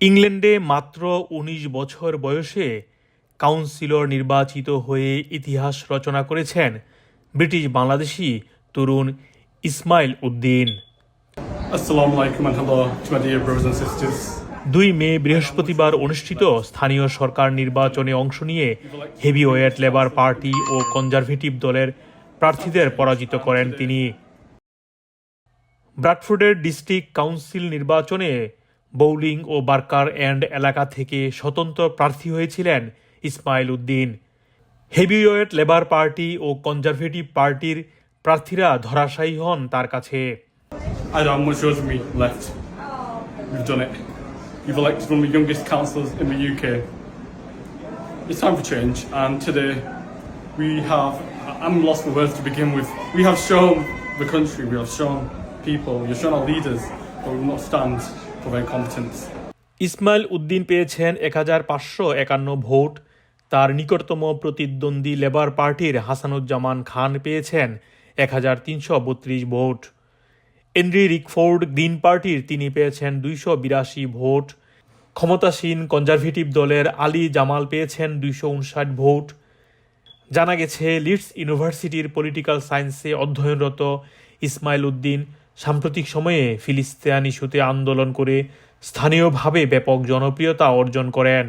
ইংল্যান্ডে মাত্র ১৯ বছর বয়সে কাউন্সিলর নির্বাচিত হয়ে ইতিহাস রচনা করেছেন ব্রিটিশ বাংলাদেশি তরুণ ইসমাইল উদ্দিন. দুই মে বৃহস্পতিবার অনুষ্ঠিত স্থানীয় সরকার নির্বাচনে অংশ নিয়ে হেভিওয়েট লেবার পার্টি ও কনজারভেটিভ দলের প্রার্থীদের পরাজিত করেন তিনি ব্রাডফোর্ডের ডিস্ট্রিক্ট কাউন্সিল নির্বাচনে বৌলিং ও বার্কার অ্যান্ড এলাকা থেকে স্বতন্ত্র প্রার্থী হয়েছিলেন Ismail Uddin. Heavyweight Labour party ও কনজারভেটিভ পার্টির প্রার্থীরা ধরাশায়ী হন তার কাছে। We have shown the country, we have shown people, you've shown our leaders, but we will not stand. Ismail Uddin পেয়েছেন এক হাজার পাঁচশো একান্ন ভোট। তার নিকটতম প্রতিদ্বন্দ্বী লেবার পার্টির হাসানুজ্জামান খান পেয়েছেন এক হাজার তিনশো বত্রিশ ভোট। এন্ড্রি রিকফোর্ড গ্রিন পার্টির তিনি পেয়েছেন দুইশো বিরাশি ভোট। ক্ষমতাসীন কনজারভেটিভ দলের আলী জামাল পেয়েছেন দুইশো উনষাট ভোট। জানা গেছে, লিডস ইউনিভার্সিটির পলিটিক্যাল সায়েন্সে অধ্যয়নরত ইসমাইল উদ্দিন সাম্প্রতিক সময়ে ফিলিস্তিয়ান ইস্যুতে আন্দোলন করে স্থানীয়ভাবে ব্যাপক জনপ্রিয়তা অর্জন করেন।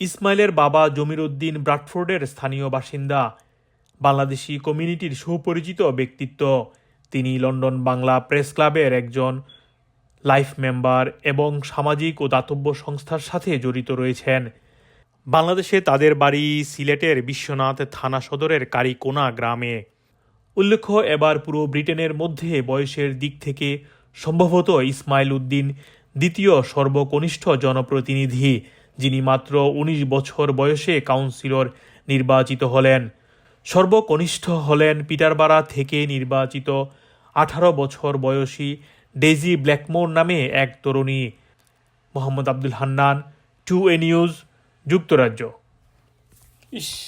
ইসমাইলের বাবা জমির উদ্দিন ব্রাডফোর্ডের স্থানীয় বাসিন্দা, বাংলাদেশি কমিউনিটির সুপরিচিত ব্যক্তিত্ব। তিনি লন্ডন বাংলা প্রেস ক্লাবের একজন লাইফ মেম্বার এবং সামাজিক ও দাতব্য সংস্থার সাথে জড়িত রয়েছেন। বাংলাদেশে তাদের বাড়ি সিলেটের বিশ্বনাথ থানা সদরের কারিকোনা গ্রামে। উল্লেখ্য, এবার পুরো ব্রিটেনের মধ্যে বয়সের দিক থেকে সম্ভবত ইসমাইল উদ্দিন দ্বিতীয় সর্বকনিষ্ঠ জনপ্রতিনিধি, যিনি মাত্র ১৯ বছর বয়সে কাউন্সিলর নির্বাচিত হলেন। সর্বকনিষ্ঠ হলেন পিটারবাড়া থেকে নির্বাচিত আঠারো বছর বয়সী ডেজি ব্ল্যাকমোর নামে এক তরুণী। মোহাম্মদ আব্দুল হান্নান, টু এ নিউজ, যুক্তরাজ্য। Ish.